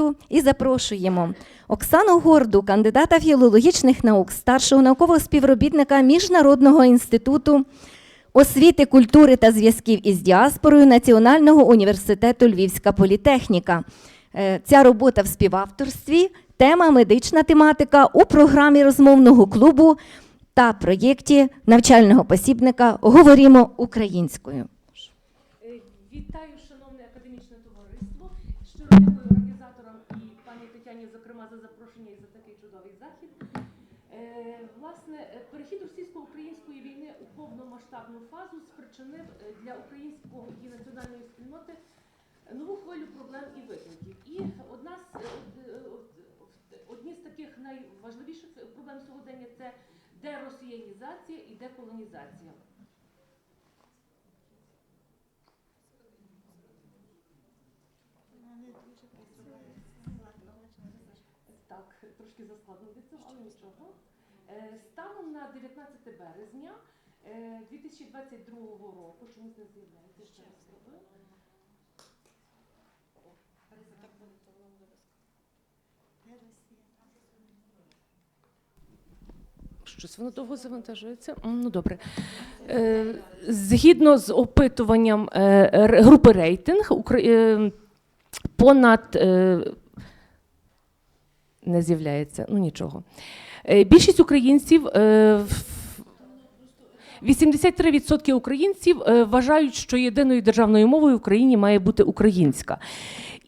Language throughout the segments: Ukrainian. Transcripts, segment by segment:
університету і запрошуємо Оксану Горду, кандидата філологічних наук, старшого наукового співробітника Міжнародного інституту освіти, культури та зв'язків із діаспорою Національного університету Львівська політехніка. Е, Ця робота в співавторстві, тема медична тематика у програмі розмовного клубу та проєкті навчального посібника Говоримо українською. Е, Вітаю, шановне академічне товариство. Щиро дякую організаторам і пані Тетяні, зокрема, за запрошення і за такий чудовий захід. Е, Власне, перехід російсько-української війни у повномасштабну фазу спричинив е, для українського і національної спільноти нову хвилю проблем і викликів. І одна з е, е, од- одні з таких найважливіших проблем сьогодення це деросіянізація і деколонізація. Так, трошки заскладно від цього, але нічого. Е, Станом на 19 березня е, 2022 року, чомусь не з'являється, ще раз спробую. Щось воно довго завантажується. Ну добре. Е, Згідно з опитуванням е, групи рейтинг, е, понад е, не з'являється, ну нічого. Е, Більшість українців. е, в- 83% українців е, вважають, що єдиною державною мовою в Україні має бути українська.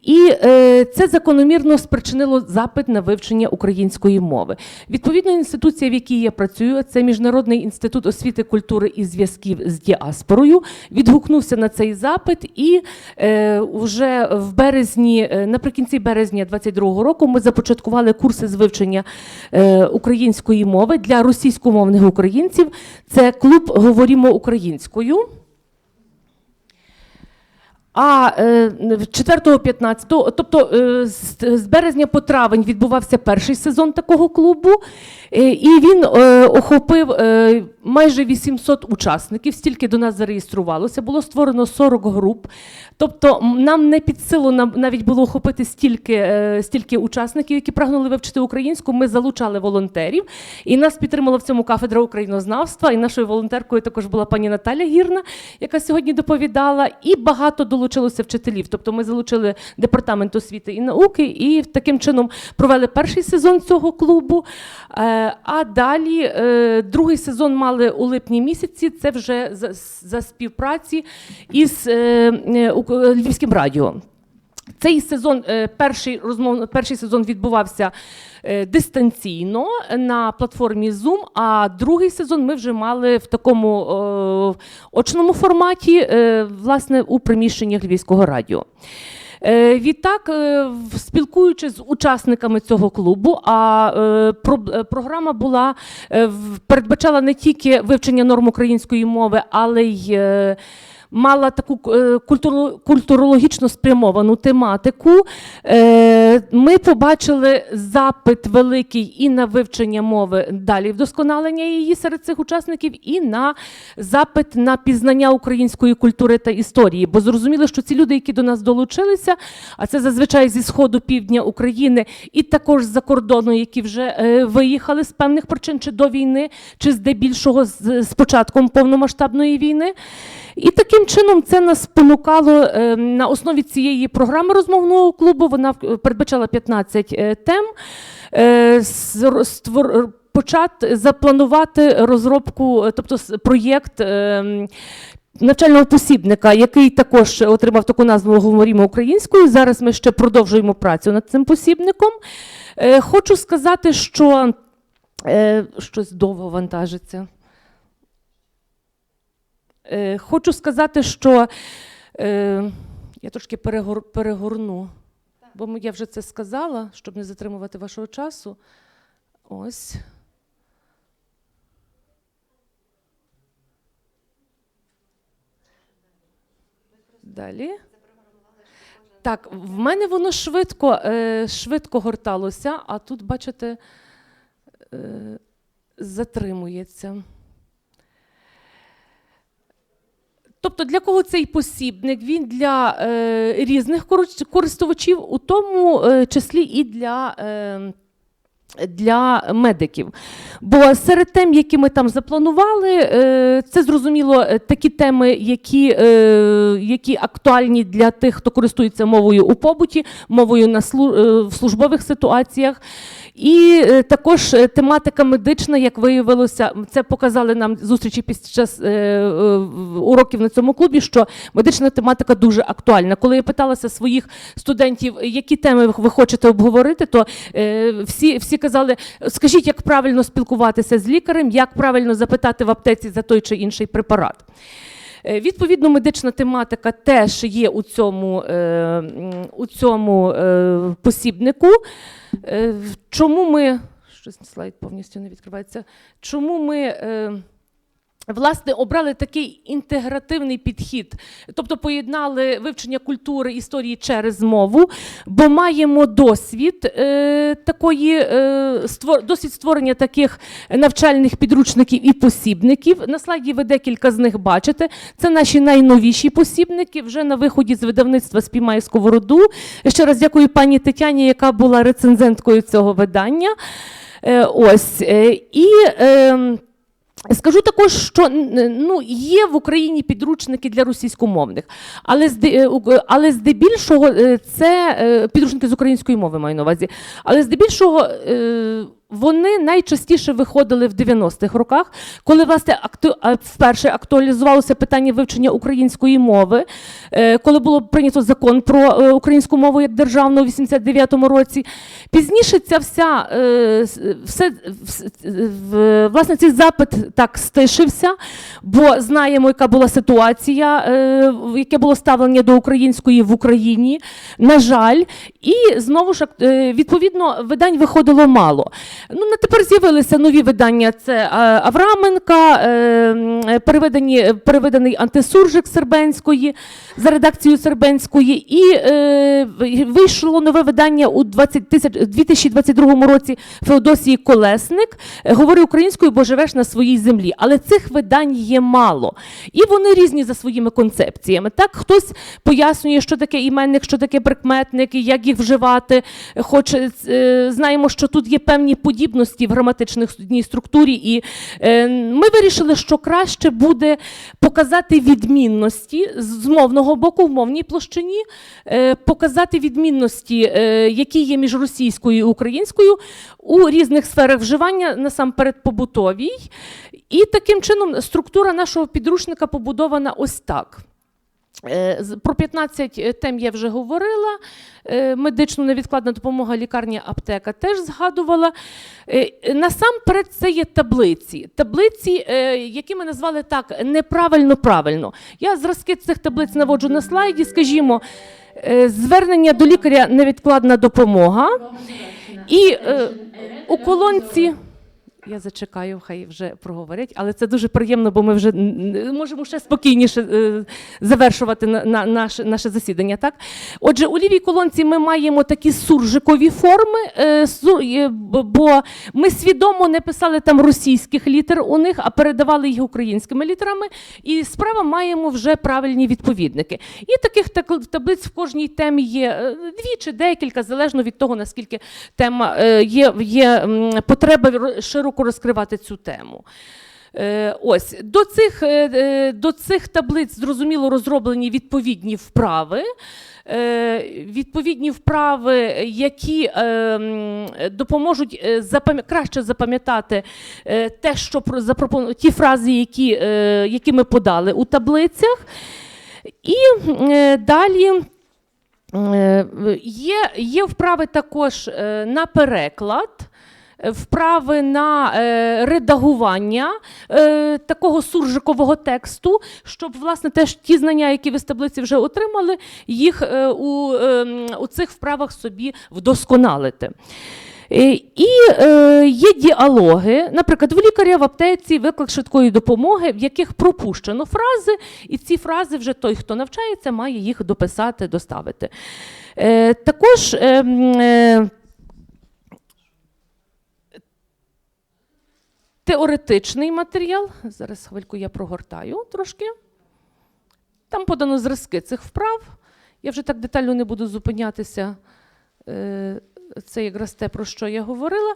І е, це закономірно спричинило запит на вивчення української мови. Відповідно, інституція, в якій я працюю, це Міжнародний інститут освіти, культури і зв'язків з діаспорою, відгукнувся на цей запит. І е, вже в березні, е, наприкінці березня 2022 року, ми започаткували курси з вивчення е, української мови для російськомовних українців. Це клуб Говоримо українською. А е, 4-15, тобто е, з, березня по травень відбувався перший сезон такого клубу, е, і він е, охопив е, майже 800 учасників. Стільки до нас зареєструвалося. Було створено 40 груп. Тобто нам не під силу навіть було охопити стільки, е, стільки учасників, які прагнули вивчити українську. Ми залучали волонтерів, і нас підтримала в цьому кафедра українознавства. І нашою волонтеркою також була пані Наталя Гірна, яка сьогодні доповідала. І багато долучилося вчителів. Тобто ми залучили департамент освіти і науки, і таким чином провели перший сезон цього клубу. Е, А далі е, другий сезон мали у липні місяці. Це вже за, за співпраці із е, е, Львівським радіо. Цей сезон, е, перший розмов, перший сезон відбувався дистанційно на платформі Zoom, а другий сезон ми вже мали в такому очному форматі, власне, у приміщеннях Львівського радіо. Е, Відтак, е, спілкуючись з учасниками цього клубу, а е, про- програма була передбачала не тільки вивчення норм української мови, але й мала таку е, культуру- культурологічно спрямовану тематику. Е, Ми побачили запит великий і на вивчення мови далі вдосконалення її серед цих учасників, і на запит на пізнання української культури та історії. Бо зрозуміло, що ці люди, які до нас долучилися, а це зазвичай зі сходу півдня України, і також з-за кордону, які вже е, виїхали з певних причин, чи до війни, чи здебільшого з початком повномасштабної війни. І таким чином це нас спонукало е, на основі цієї програми розмовного клубу. Вона передбачала 15 е, тем. Е, Почати запланувати розробку, тобто проєкт навчального посібника, який також отримав таку назву Говоримо українською. Зараз ми ще продовжуємо працю над цим посібником. Хочу сказати, що щось довго вантажиться. Е, Хочу сказати, що е, я трошки перегор, перегорну, бо я вже це сказала, щоб не затримувати вашого часу. Ось. Далі. Так, в мене воно швидко, е, швидко горталося, а тут, бачите, е, затримується. Тобто для кого цей посібник? Він для е, різних користувачів, у тому е, числі і для. Е, для медиків. Бо серед тем, які ми там запланували, е, це зрозуміло е, такі теми, які, е, які актуальні для тих, хто користується мовою у побуті, мовою на в службових ситуаціях. І е, також е, тематика медична, як виявилося, це показали нам зустрічі під час е, уроків на цьому клубі, що медична тематика дуже актуальна. Коли я питалася своїх студентів, які теми ви хочете обговорити, то всі, всі казали: скажіть, як правильно спілкуватися з лікарем, як правильно запитати в аптеці за той чи інший препарат. Е, Відповідно, медична тематика теж є у цьому, е, у цьому е, посібнику. Чому ми. Щось слайд повністю не відкривається. Чому ми. Власне, обрали такий інтегративний підхід, тобто поєднали вивчення культури історії через мову, бо маємо досвід е, такої е, створ, досвід створення таких навчальних підручників і посібників. На слайді ви декілька з них бачите. Це наші найновіші посібники. Вже на виході з видавництва Спіймає сковороду. Ще раз дякую пані Тетяні, яка була рецензенткою цього видання. Е, ось е, і. Е, Скажу також, що ну, є в Україні підручники для російськомовних, але, е, але здебільшого е, це е, підручники з української мови маю на увазі. Але здебільшого вони найчастіше виходили в 90-х роках, коли власне акту, вперше актуалізувалося питання вивчення української мови, е, коли було прийнято закон про е, українську мову як державну у 89-му році. Пізніше ця вся е, все, власне цей запит так стишився, бо знаємо, яка була ситуація, яке було ставлення до української в Україні. На жаль, і знову ж відповідно видань виходило мало. Ну на тепер з'явилися нові видання. Це е, Авраменка, е, переведені, переведений антисуржик Сербенської за редакцією Сербенської, і е, вийшло нове видання у 20 2022 році Феодосії Колесник. е, Говори українською, бо живеш на своїй землі. Але цих видань є мало. І вони різні за своїми концепціями. Так, хтось пояснює, що таке іменник, що таке прикметник, як їх вживати. Хоч е, знаємо, що тут є певні подібності в граматичній структурі, і е, ми вирішили, що краще буде показати відмінності з мовного боку в мовній площині, е, показати відмінності, е, які є між російською і українською у різних сферах вживання, насамперед побутовій. І таким чином структура нашого підручника побудована ось так. Е, Про 15 тем я вже говорила. Е, Медичну невідкладна допомога, лікарня, аптека теж згадувала. Е, Насамперед, це є таблиці. Таблиці, е, які ми назвали так неправильно правильно. Я зразки цих таблиць наводжу на слайді. Скажімо, е, звернення до лікаря невідкладна допомога. І е, у колонці. Я зачекаю, хай вже проговорять, але це дуже приємно, бо ми вже можемо ще спокійніше е, завершувати на, на, наше, наше засідання. Так? Отже, у лівій колонці ми маємо такі суржикові форми, е, бо ми свідомо не писали там російських літер у них, а передавали їх українськими літерами. І справа маємо вже правильні відповідники. І таких таблиць в кожній темі є е, дві чи декілька, залежно від того, наскільки тема є, є потреба ро- широко розкривати цю тему. Е, Ось до цих, е, е, до цих таблиць зрозуміло розроблені відповідні вправи. Відповідні вправи, які допоможуть краще запам'ятати те, що ті фрази, які, які ми подали у таблицях. І далі. Є, є вправи також на переклад, вправи на е, редагування е, такого суржикового тексту, щоб власне теж ті знання, які ви з таблиці вже отримали, їх е, у, е, у цих вправах собі вдосконалити. Е, І е, є діалоги, наприклад, в лікаря в аптеці виклик швидкої допомоги, в яких пропущено фрази, і ці фрази вже той, хто навчається, має їх дописати, доставити. Е, також е, м, е, теоретичний матеріал. Зараз хвильку я прогортаю трошки. Там подано зразки цих вправ. Я вже так детально не буду зупинятися. Е, Це якраз те, про що я говорила.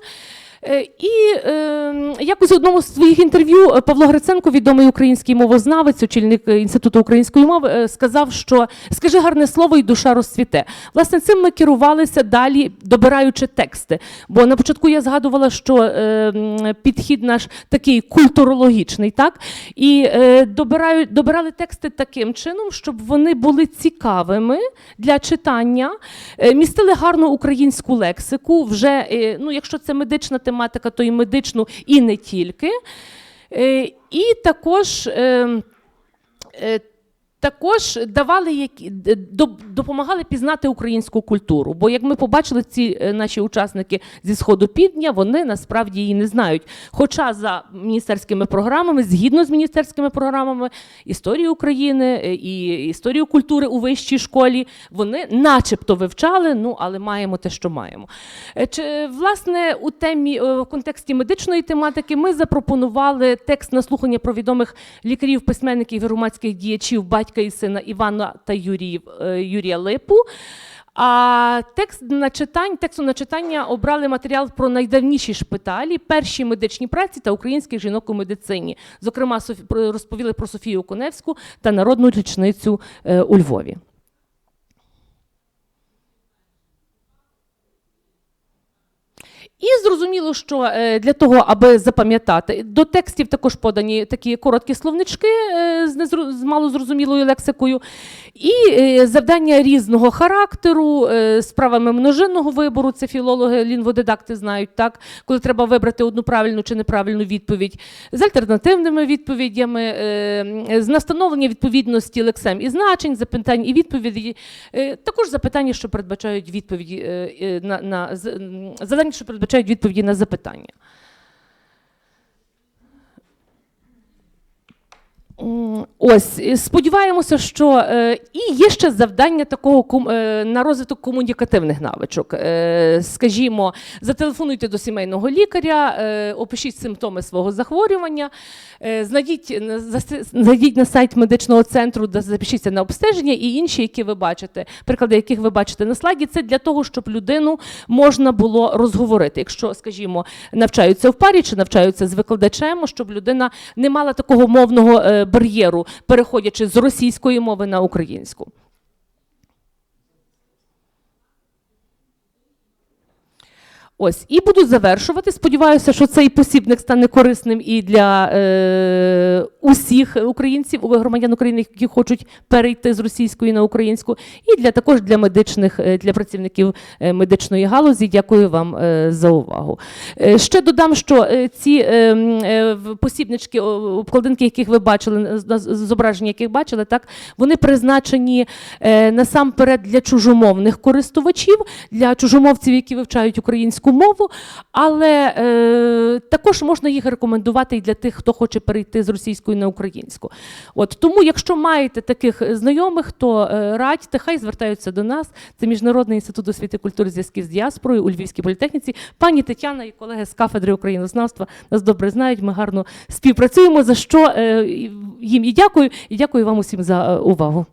Е, І е, якось в одному з своїх інтерв'ю е, Павло Гриценко, відомий український мовознавець, очільник Інституту української мови, сказав, що скажи гарне слово і душа розцвіте. Власне, цим ми керувалися далі, добираючи тексти. Бо на початку я згадувала, що підхід наш такий культурологічний, так? І добирають, добирали тексти таким чином, щоб вони були цікавими для читання, містили гарну українську лексику. Вже, ну, якщо це медична тематика, то і медичну, і не тільки. Е, І також. Також давали які допомагали пізнати українську культуру. Бо як ми побачили, ці е, наші учасники зі сходу півдня, вони насправді її не знають. Хоча за міністерськими програмами, згідно з міністерськими програмами історії України е, і історію культури у вищій школі, вони начебто вивчали, ну але маємо те, що маємо. Е, Чи власне у темі в контексті медичної тематики ми запропонували текст на слухання про відомих лікарів, письменників і громадських діячів батька і сина Івана та Юріїв, е, Юрія Липу. А текст на читань, тексту на читання обрали матеріал про найдавніші шпиталі, перші медичні праці та українських жінок у медицині. Зокрема, розповіли про Софію Коневську та народну річницю е, у Львові. І зрозуміло, що е, для того, аби запам'ятати, до текстів також подані такі короткі словнички е, з, малозрозумілою лексикою, і е, завдання різного характеру, е, з правами множинного вибору, це філологи, лінгводидакти знають, так, коли треба вибрати одну правильну чи неправильну відповідь, з альтернативними відповідями, з настановлення відповідності лексем і значень, запитань і відповіді, також запитання, що передбачають відповіді е, на, на завдання, що передбачають відповіді на запитання. Ось сподіваємося, що е, і є ще завдання такого ком- е, на розвиток комунікативних навичок. Е, скажімо, зателефонуйте до сімейного лікаря, опишіть симптоми свого захворювання, знайдіть, знайдіть на сайт медичного центру, де запишіться на обстеження, і інші, які ви бачите, приклади яких ви бачите на слайді, це для того, щоб людину можна було розговорити. Якщо, скажімо, навчаються в парі чи навчаються з викладачем, щоб людина не мала такого мовного бар'єру, переходячи з російської мови на українську. Ось і буду завершувати. Сподіваюся, що цей посібник стане корисним і для е, усіх українців, громадян України, які хочуть перейти з російської на українську, і для також для медичних е, для працівників е, медичної галузі. Дякую вам е, за увагу. Е, ще додам, що е, ці е, е, посібнички, обкладинки, яких ви бачили, зображення яких бачили, так вони призначені е, насамперед для чужомовних користувачів, для чужомовців, які вивчають українську мову, але е, також можна їх рекомендувати і для тих, хто хоче перейти з російської на українську. От тому, якщо маєте таких знайомих, то е, радьте, хай звертаються до нас. Це Міжнародний інститут освіти культури зв'язків з діаспорою у Львівській політехніці. Пані Тетяна і колеги з кафедри українознавства нас добре знають. Ми гарно співпрацюємо. За що е, їм і дякую, і дякую вам усім за е, увагу.